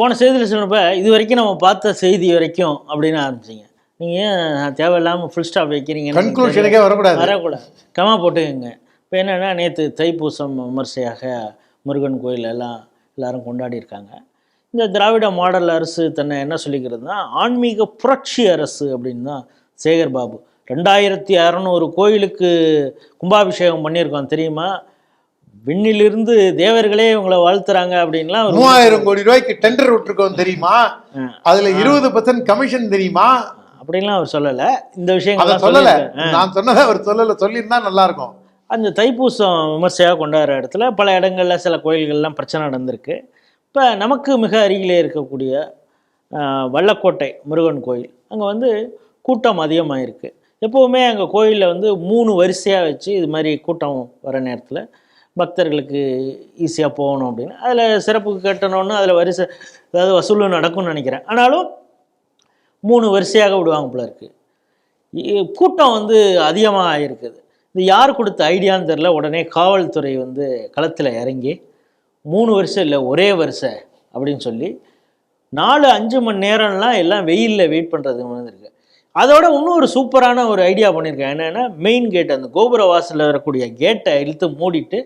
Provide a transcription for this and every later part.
போன செய்தியில் சொன்னப்ப இது வரைக்கும் நம்ம பார்த்த செய்தி வரைக்கும் அப்படின்னு ஆரம்பிச்சிங்க. நீங்கள் ஏன் தேவையில்லாமல் ஃபுல் ஸ்டாப் வைக்கிறீங்க கன்க்ளூஷனுக்கே வரக்கூடாது. வரக்கூடாது. கமா போட்டுக்கோங்க. இப்போ என்னென்னா நேற்று தைப்பூசம் விமர்சையாக முருகன் கோயில் எல்லாம் எல்லாரும் கொண்டாடி இருக்காங்க. இந்த திராவிட மாடல் அரசு தன்னை என்ன சொல்லிக்கிறதுனா ஆன்மீக புரட்சி அரசு அப்படின்னு தான் சேகர் பாபு. ரெண்டாயிரத்தி அறநூறு கோயிலுக்கு கும்பாபிஷேகம் பண்ணியிருக்கோம் தெரியுமா? விண்ணிலிருந்து தேவர்களே இவங்களை வாழ்த்துறாங்க அப்படின்லாம் மூவாயிரம் கோடி ரூபாய்க்கு டெண்டர் விட்டுருக்கோம் தெரியுமா. அதுல இருபது பர்சன்ட் கமிஷன் தெரியுமா? அப்படின்லாம் அவர் சொல்லலை. இந்த அத விஷயங்கள்லாம் சொல்லல. நான் சொன்னதை அவர் சொல்லல. சொல்லியிருந்தா நல்லா இருக்கும் அந்த தைப்பூசம் விமர்சையாக கொண்டாடுற இடத்துல பல இடங்களில் சில கோயில்கள்லாம் பிரச்சனை நடந்திருக்கு. இப்போ நமக்கு மிக அருகிலே இருக்கக்கூடிய வல்லக்கோட்டை முருகன் கோயில். அங்கே வந்து கூட்டம் அதிகமாக இருக்குது எப்போவுமே அங்கே கோயிலில் வந்து மூணு வரிசையாக வச்சு இது மாதிரி கூட்டம் வர நேரத்தில் பக்தர்களுக்கு ஈஸியாக போகணும் அப்படின்னு. அதில் சிறப்புக்கு கட்டணும்னு அதில் வரிசை அதாவது வசூலும் நடக்கும்னு நினைக்கிறேன். ஆனாலும் மூணு வரிசையாக விடுவாங்க போல இருக்குது கூட்டம் வந்து அதிகமாக ஆயிருக்குது இது யார் கொடுத்த ஐடியான்னு தெரில உடனே காவல்துறை வந்து களத்தில் இறங்கி மூணு வருஷம் இல்லை ஒரே வருஷம் அப்படின்னு சொல்லி நாலு அஞ்சு மணி நேரம்லாம் எல்லாம் வெயிலில் வெயிட் பண்ணுறது வந்துருக்கு அதோட இன்னும் ஒரு சூப்பரான ஒரு ஐடியா பண்ணியிருக்கேன். என்னென்னா மெயின் கேட் அந்த கோபுர வாசலில் வரக்கூடிய கேட்டை இழுத்து மூடிட்டு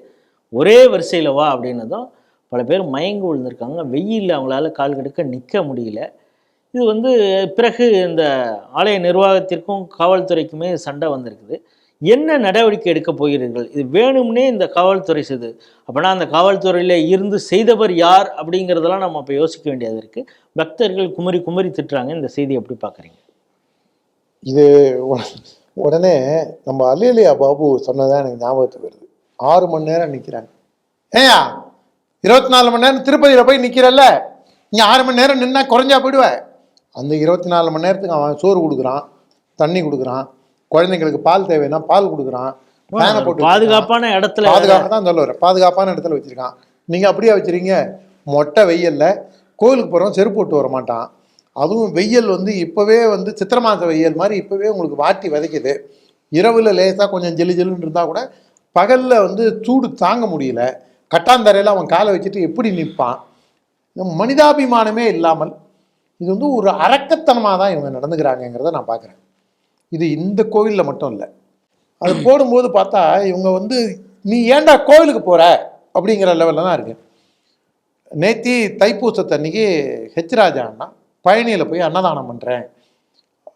ஒரே வரிசையில் வா அப்படின்னதும் பல பேர் மயங்கி விழுந்திருக்காங்க. வெயிலில் அவங்களால கால் கெடுக்க நிற்க முடியல. இது வந்து பிறகு இந்த ஆலய நிர்வாகத்திற்கும் காவல்துறைக்குமே சண்டை வந்திருக்குது. என்ன நடவடிக்கை எடுக்க போகிறீர்கள்? இது வேணும்னே இந்த காவல்துறை செய்து. அப்படின்னா அந்த காவல்துறையில் இருந்து செய்தவர் யார் அப்படிங்கிறதெல்லாம் நம்ம அப்போ யோசிக்க வேண்டியது இருக்குது பக்தர்கள் குமரி குமரி திட்டுறாங்க. இந்த செய்தி எப்படி பார்க்குறீங்க? இது உடனே நம்ம அலியலியா பாபு சொன்னதான் எனக்கு ஞாபகத்துக்கு வருது. ஆறு மணி நேரம் நிக்கிறாங்க. ஏயா இருபத்தி நாலு மணி நேரம் திருப்பதியில போய் நிக்கிறல்ல? நீ ஆறு மணி நேரம் நின்னா குறைஞ்சா போயிடுவ. அந்த இருபத்தி நாலு மணி நேரத்துக்கு அவன் சோறு கொடுக்குறான் தண்ணி கொடுக்குறான் குழந்தைங்களுக்கு பால் தேவைன்னா பால் கொடுக்குறான் ஃபேனை போட்டு. பாதுகாப்பான இடத்துல. பாதுகாப்பாக தான் சொல்ல வரேன் பாதுகாப்பான இடத்துல வச்சிருக்கான். நீங்க அப்படியே வச்சிருக்கீங்க? மொட்டை வெயில்ல கோயிலுக்கு போறோம் செருப்பு போட்டு வர மாட்டான். அதுவும் வெயில் வந்து இப்பவே வந்து சித்திரை மாச வெயில் மாதிரி இப்பவே உங்களுக்கு வாட்டி விதைக்குது. இரவுல லேசா கொஞ்சம் ஜிலு ஜிலுன்னு இருந்தா கூட பகலில் வந்து சூடு தாங்க முடியல. கட்டாந்தரையில் அவன் காலை வச்சுட்டு எப்படி நிற்பான்? இந்த மனிதாபிமானமே இல்லாமல் இது வந்து ஒரு அரக்கத்தனமாக தான் இவங்க நடந்துக்கிறாங்கங்கிறத நான் பார்க்குறேன். இது இந்த கோவிலில் மட்டும் இல்லை. அது போடும்போது பார்த்தா இவங்க வந்து நீ ஏன்டா கோவிலுக்கு போகிற அப்படிங்கிற லெவலில் தான் இருக்கு. நேத்தி தைப்பூசத்தன்னைக்கு ஹெச் ராஜா அண்ணா பழனியில் போய் அன்னதானம் பண்ணுறேன்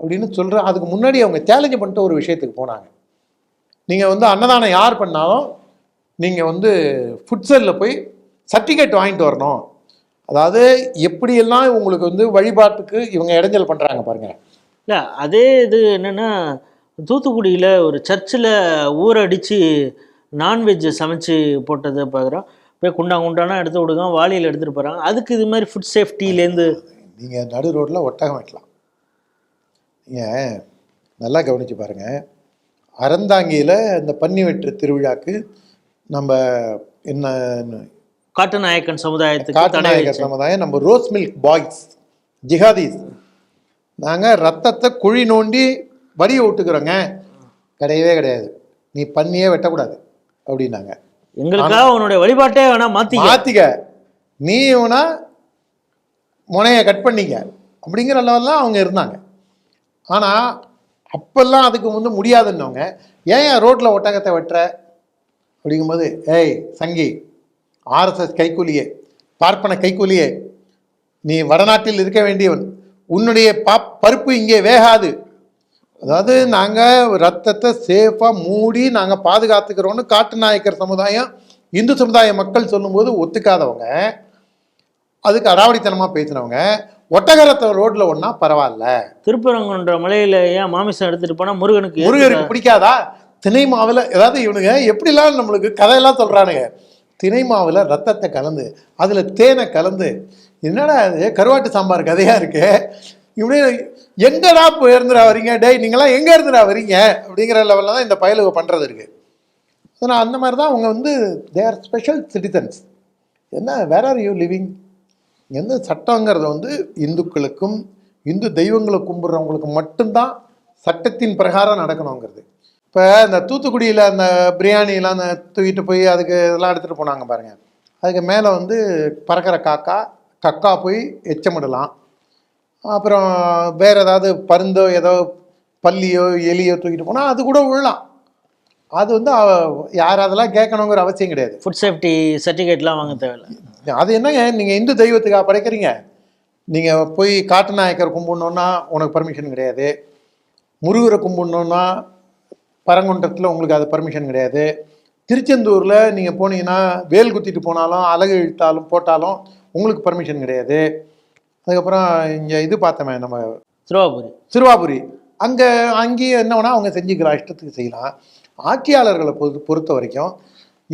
அப்படின்னு சொல்கிறேன் அதுக்கு முன்னாடி அவங்க சேலஞ்சு பண்ணிட்டு ஒரு விஷயத்துக்கு போனாங்க. நீங்கள் வந்து அன்னதானம் யார் பண்ணாலும் நீங்கள் வந்து ஃபுட்சலில் போய் சர்டிஃபிகேட் வாங்கிட்டு வரணும். அதாவது எப்படியெல்லாம் உங்களுக்கு வந்து வழிபாட்டுக்கு இவங்க இடைஞ்சல் பண்ணுறாங்க பாருங்க. இல்லை அதே இது என்னென்னா தூத்துக்குடியில் ஒரு சர்ச்சில் ஊரடித்து நான்வெஜ் சமைச்சு போட்டதை பார்க்குறோம். போய் குண்டா குண்டானா எடுத்து விடுங்க வாளியில் எடுத்துகிட்டு போகிறாங்க அதுக்கு இது மாதிரி ஃபுட் சேஃப்டிலேருந்து நீங்கள் நடு ரோட்டில் ஒட்டகம் வெட்டலாம். நீங்கள் நல்லா கவனிச்சு பாருங்க. அறந்தாங்கியில் இந்த பன்னி வெட்டு திருவிழாக்கு நம்ம என்ன காட்டுநாயக்கன் சமுதாயத்துக்கு வச்சு சமுதாயம் நம்ம ரோஸ் மில்க் பாய்ஸ் ஜிஹாதீஸ். நாங்கள் ரத்தத்தை குழி நோண்டி வரியை விட்டுக்கிறோங்க கிடையவே கிடையாது. நீ பண்ணியே வெட்டக்கூடாது அப்படின்னாங்க. எங்களுக்காக உன்னுடைய வழிபாட்டே வேணா மாற்றி மாத்திக்க. நீ இவனா முனையை கட் பண்ணிக்க. அப்படிங்கிற லெவலில் அவங்க இருந்தாங்க. ஆனால் அப்போல்லாம் அதுக்கு வந்து முடியாதுன்னவங்க ஏன் ஏன் ரோட்டில் ஒட்டகத்தை வெட்டுற? அப்படிங்கும்போது ஏய் சங்கி ஆர்எஸ்எஸ் கைக்கூலியே பார்ப்பன கைக்கூலியே நீ வடநாட்டில் இருக்க வேண்டியவன். உன்னுடைய பா பருப்பு இங்கே வேகாது. அதாவது நாங்கள் ரத்தத்தை சேஃபாக மூடி நாங்கள் பாதுகாத்துக்கிறோன்னு காட்டு நாயக்கர் சமுதாயம் இந்து சமுதாய மக்கள் சொல்லும்போது ஒத்துக்காதவங்க அதுக்கு அடாவடித்தனமாக பேசினவங்க ஒட்டகரத்தை ரோட்டில் ஒன்றா பரவாயில்ல. திருப்பரங்குன்ற மலையில் ஏன் மாமிசம் எடுத்துகிட்டு போனால் முருகனுக்கு முருகருக்கு பிடிக்காதா? திணை மாவில் ஏதாவது இவனுங்க எப்படிலாம் நம்மளுக்கு கதையெல்லாம் சொல்கிறானுங்க திணை மாவில் ரத்தத்தை கலந்து அதில் தேனை கலந்து என்னடா இது? கருவாட்டு சாம்பார் கதையாக இருக்கு? இப்படி எங்கடா போயிருந்துடா வரீங்க? டேய் நீங்களாம் எங்கே இருந்துடா வரீங்க? அப்படிங்கிற லெவலில் தான் இந்த பயலுக பண்ணுறது இருக்குது அதனால் அந்த மாதிரி தான் அவங்க வந்து தேர் ஸ்பெஷல் சிட்டிசன்ஸ் என்ன வேர் ஆர் யூ லிவிங் எந்த சட்டங்கிறது வந்து இந்துக்களுக்கும் இந்து தெய்வங்களை கும்பிட்றவங்களுக்கு மட்டும்தான் சட்டத்தின் பிரகாரம் நடக்கணுங்கிறது. இப்போ இந்த தூத்துக்குடியில் அந்த பிரியாணிலாம் அந்த தூக்கிட்டு போய் அதுக்கு இதெல்லாம் எடுத்துகிட்டு போனாங்க பாருங்கள் அதுக்கு மேலே வந்து பறக்கிற காக்கா கக்கா போய் எச்சமிடலாம். அப்புறம் வேறு ஏதாவது பருந்தோ ஏதோ பல்லியோ எலியோ தூக்கிட்டு போனால் அது கூட விழலாம். அது வந்து யார் அதெல்லாம் கேட்கணுங்கிற அவசியம் கிடையாது. ஃபுட் சேஃப்டி சர்டிஃபிகேட்லாம் வாங்க தேவையில்லை. அது என்னங்க? நீங்கள் இந்து தெய்வத்துக்காக படைக்கிறீங்க. நீங்கள் போய் காட்டு நாயக்கர் கும்பிடணுன்னா உனக்கு பர்மிஷன் கிடையாது. முருகரை கும்பிடணுன்னா பரங்குன்றத்தில் உங்களுக்கு அது பர்மிஷன் கிடையாது. திருச்செந்தூரில் நீங்கள் போனீங்கன்னா வேல் குத்திட்டு போனாலும் அலகு இழுத்தாலும் போட்டாலும் உங்களுக்கு பர்மிஷன் கிடையாது. அதுக்கப்புறம் இங்கே இது பார்த்தோமே நம்ம திருவாபுரி. சிறுவாபுரி அங்கே அங்கேயும் என்ன வேணால் அவங்க செஞ்சுக்கலாம் இஷ்டத்துக்கு செய்யலாம். ஆட்சியாளர்களை பொறுத்த வரைக்கும்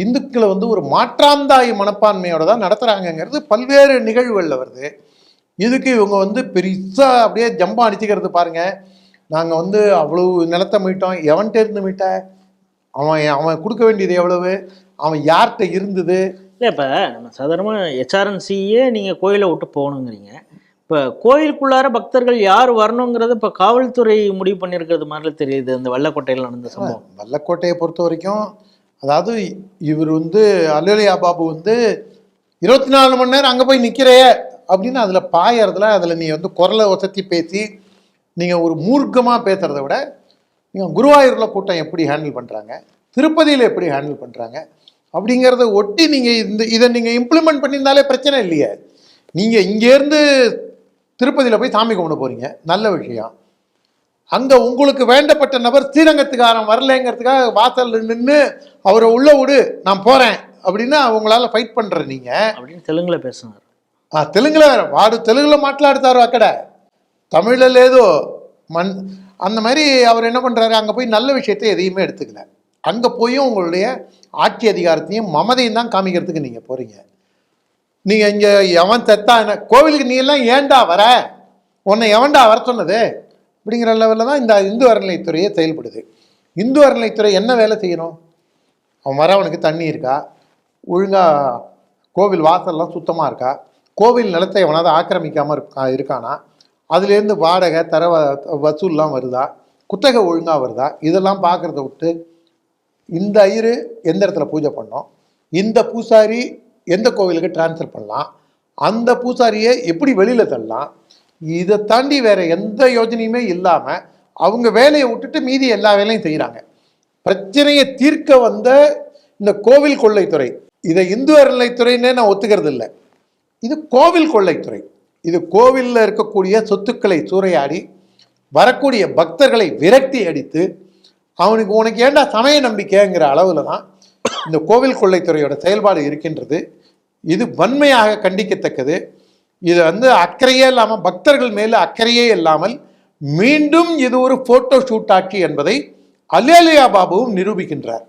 இந்துக்களை வந்து ஒரு மாற்றாந்தாய் மனப்பான்மையோட தான் நடத்துகிறாங்கங்கிறது பல்வேறு நிகழ்வுகளில் வருது. இதுக்கு இவங்க வந்து பெருசாக அப்படியே ஜம்பா அடிச்சுக்கிறது பாருங்க. நாங்கள் வந்து அவ்வளவு நிலத்தை மீட்டோம். எவன்கிட்ட இருந்து மீட்ட? அவன் அவன் கொடுக்க வேண்டியது எவ்வளவு? அவன் யார்கிட்ட இருந்தது? இல்லை இப்போ நம்ம சாதாரணமாக ஹெச்ஆர்என்சியே நீங்கள் கோயிலை விட்டு போகணுங்கிறீங்க. இப்போ கோயிலுக்குள்ளார பக்தர்கள் யார் வரணுங்கிறது இப்போ காவல்துறை முடிவு பண்ணியிருக்கிறது மாதிரி தெரியுது. அந்த வல்லக்கோட்டையில் நடந்த சம்பவம். வல்லக்கோட்டையை பொறுத்த வரைக்கும் அதாவது இவர் வந்து அல்லலியா பாபு வந்து இருபத்தி நாலு மணி நேரம் அங்கே போய் நிற்கிறே அப்படின்னு அதில் பாயறதுல அதில் நீ வந்து குரலை ஒசத்தி பேசி நீங்கள் ஒரு மூர்க்கமாக பேசுகிறத விட நீங்கள் குருவாயூரில் கூட்டம் எப்படி ஹேண்டில் பண்ணுறாங்க திருப்பதியில் எப்படி ஹேண்டில் பண்ணுறாங்க அப்படிங்கிறத ஒட்டி நீங்கள் இந்த இதை நீங்கள் இம்ப்ளிமெண்ட் பண்ணியிருந்தாலே பிரச்சனை இல்லையே. நீங்கள் இங்கேருந்து திருப்பதியில் போய் சாமி கும்பிட போகிறீங்க நல்ல விஷயம். அங்கே உங்களுக்கு வேண்டப்பட்ட நபர் ஸ்ரீரங்கத்துக்காரன் வரலைங்கிறதுக்காக வாசலில் நின்று அவரை உள்ள விடு நான் போகிறேன் அப்படின்னா அவங்களால ஃபைட் பண்ணுற நீங்கள் அப்படின்னு தெலுங்கில் பேசுனார். ஆ தெலுங்கில் வேற வாடு தெலுங்கில் மாట్లాடுத்தாரு அக்கடை? தமிழில் ஏதோ மண் அந்த மாதிரி அவர் என்ன பண்ணுறாரு அங்கே போய் நல்ல விஷயத்தை எதையுமே எடுத்துக்கல. அங்கே போயும் உங்களுடைய ஆட்சி அதிகாரத்தையும் மமதையும் தான் காமிக்கிறதுக்கு நீங்கள் போகிறீங்க நீங்கள் இங்கே எவன் செத்தா என்ன கோவிலுக்கு நீ எல்லாம் ஏண்டா வர? உன்னை எவன்டா வர சொன்னது? அப்படிங்கிற லெவலில் தான் இந்த இந்து அறநிலைத்துறையே செயல்படுது. இந்து அறநிலைத்துறை என்ன வேலை செய்யணும்? அவன் வரவனுக்கு தண்ணி இருக்கா? ஒழுங்காக கோவில் வாசல்லாம் சுத்தமாக இருக்கா? கோவில் நிலத்தை எவனாவது ஆக்கிரமிக்காமல் இருக்கா இருக்கானா? அதுலேருந்து வாடகை தர வ- வசூல்லாம் வருதா? குத்தகை ஒழுங்காக வருதா? இதெல்லாம் பார்க்குறத விட்டு இந்த ஐயரு எந்த இடத்துல பூஜை பண்ணோம்? இந்த பூசாரி எந்த கோவிலுக்கு ட்ரான்ஸ்ஃபர் பண்ணலாம்? அந்த பூசாரியை எப்படி வெளியில் தள்ளலாம்? இதை தாண்டி வேற எந்த யோஜனையுமே இல்லாமல் அவங்க வேலையை விட்டுட்டு மீதி எல்லா வேலையும் செய்கிறாங்க பிரச்சனையை தீர்க்க வந்த இந்த கோவில் கொள்ளைத்துறை இதை இந்து அறநிலைத்துறைன்னே நான் ஒத்துக்கிறது இல்லை இது கோவில் கொள்ளைத்துறை. இது கோவிலில் இருக்கக்கூடிய சொத்துக்களை சூறையாடி வரக்கூடிய பக்தர்களை விரட்டி அடித்து அவனுக்கு உனக்கு ஏண்டா சமய நம்பிக்கைங்கிற அளவில் தான் இந்த கோவில் கொள்ளைத்துறையோட செயல்பாடு இருக்கின்றது. இது வன்மையாக கண்டிக்கத்தக்கது. இது வந்து அக்கறையே இல்லாமல் பக்தர்கள் மேலே அக்கறையே இல்லாமல் மீண்டும் இது ஒரு போட்டோ ஷூட் ஆட்சி என்பதை அலேலியா பாபுவும் நிரூபிக்கின்றார்.